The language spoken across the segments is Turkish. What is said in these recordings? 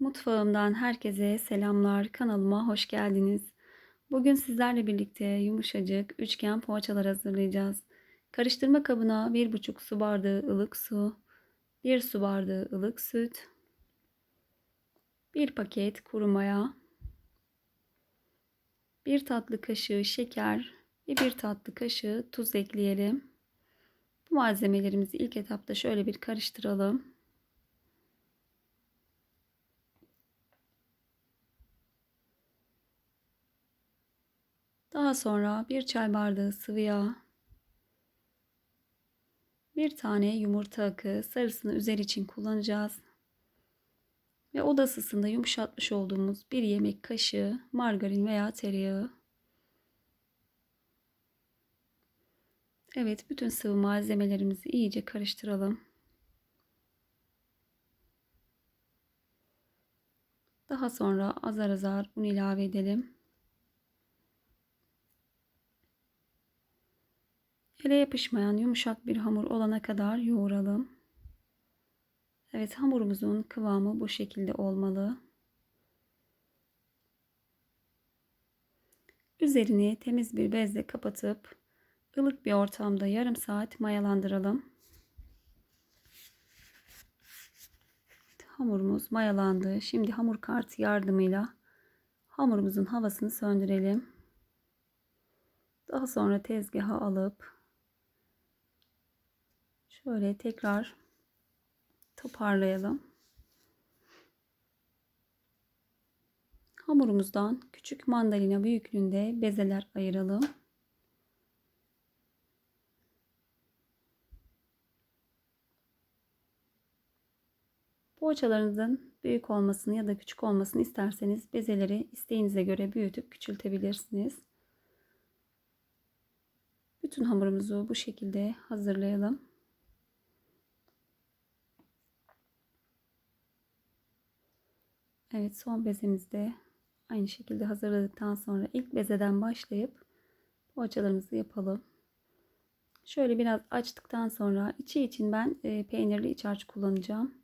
Mutfağımdan herkese selamlar. Kanalıma hoş geldiniz. Bugün sizlerle birlikte yumuşacık üçgen poğaçalar hazırlayacağız. Karıştırma kabına 1,5 su bardağı ılık su, 1 su bardağı ılık süt, 1 paket kuru maya, 1 tatlı kaşığı şeker ve 1 tatlı kaşığı tuz ekleyelim. Bu malzemelerimizi ilk etapta şöyle bir karıştıralım. Daha sonra bir çay bardağı sıvı yağ, bir tane yumurta akı sarısını üzeri için kullanacağız. Ve oda ısısında yumuşatmış olduğumuz bir yemek kaşığı margarin veya tereyağı. Evet bütün sıvı malzemelerimizi iyice karıştıralım. Daha sonra azar azar un ilave edelim. Ele yapışmayan yumuşak bir hamur olana kadar yoğuralım. Evet hamurumuzun kıvamı bu şekilde olmalı. Üzerini temiz bir bezle kapatıp ılık bir ortamda yarım saat mayalandıralım. Hamurumuz mayalandı. Şimdi hamur kartı yardımıyla hamurumuzun havasını söndürelim. Daha sonra tezgaha alıp Şöyle tekrar toparlayalım. Hamurumuzdan küçük mandalina büyüklüğünde bezeler ayıralım. Poğaçalarınızın büyük olmasını ya da küçük olmasını isterseniz bezeleri isteğinize göre büyütüp küçültebilirsiniz. Bütün hamurumuzu bu şekilde hazırlayalım. Evet son bezemizde aynı şekilde hazırladıktan sonra ilk bezeden başlayıp poğaçalarımızı yapalım. Şöyle biraz açtıktan sonra içi için ben e, peynirli iç harç kullanacağım.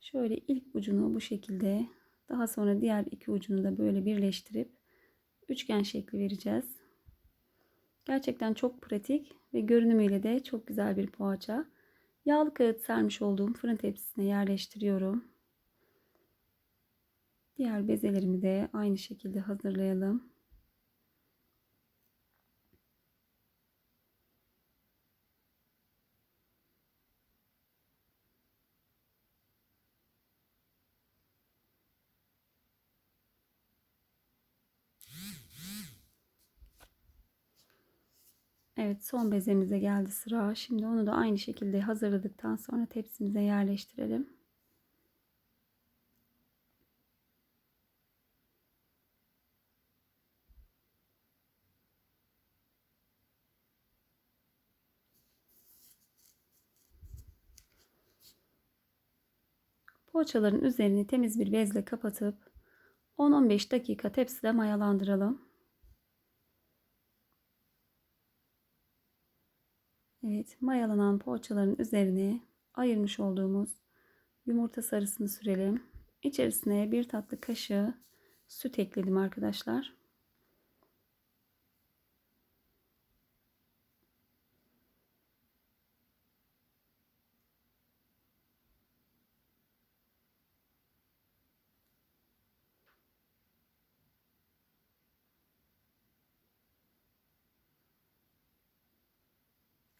Şöyle ilk ucunu bu şekilde daha sonra diğer iki ucunu da böyle birleştirip üçgen şekli vereceğiz. Gerçekten çok pratik ve görünümüyle de çok güzel bir poğaça. Yağlı kağıt sermiş olduğum fırın tepsisine yerleştiriyorum. Diğer bezelerimi de aynı şekilde hazırlayalım. Evet son bezemize geldi sıra. Şimdi onu da aynı şekilde hazırladıktan sonra tepsimize yerleştirelim. Poğaçaların üzerini temiz bir bezle kapatıp 10-15 dakika tepside mayalandıralım. Evet, mayalanan poğaçaların üzerine ayırmış olduğumuz yumurta sarısını sürelim. İçerisine bir tatlı kaşığı süt ekledim arkadaşlar.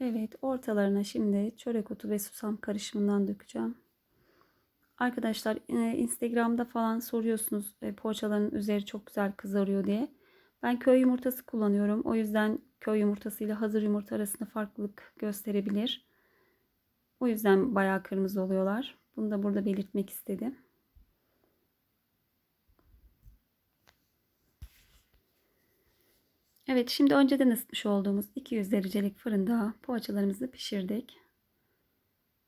Evet ortalarına şimdi çörek otu ve susam karışımından dökeceğim. Arkadaşlar e, Instagram'da falan soruyorsunuz e, poğaçaların üzeri çok güzel kızarıyor diye. Ben köy yumurtası kullanıyorum. O yüzden köy yumurtası ile hazır yumurta arasında farklılık gösterebilir. O yüzden bayağı kırmızı oluyorlar. Bunu da burada belirtmek istedim. Evet şimdi önceden ısıtmış olduğumuz 200 derecelik fırında poğaçalarımızı pişirdik.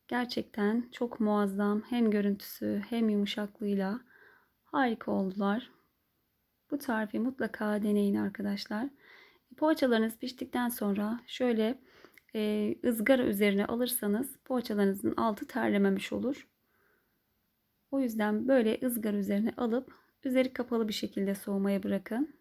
Gerçekten çok muazzam hem görüntüsü hem yumuşaklığıyla harika oldular. Bu tarifi mutlaka deneyin arkadaşlar. Poğaçalarınız piştikten sonra şöyle e, ızgara üzerine alırsanız poğaçalarınızın altı terlememiş olur. O yüzden böyle ızgara üzerine alıp üzeri kapalı bir şekilde soğumaya bırakın.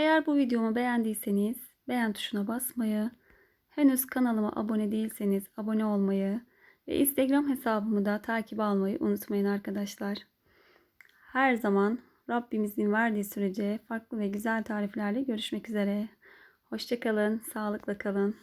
Eğer bu videomu beğendiyseniz beğen tuşuna basmayı, henüz kanalıma abone değilseniz abone olmayı ve Instagram hesabımı da takip almayı unutmayın arkadaşlar. Her zaman Rabbimizin verdiği sürece farklı ve güzel tariflerle görüşmek üzere. Hoşçakalın, sağlıkla kalın.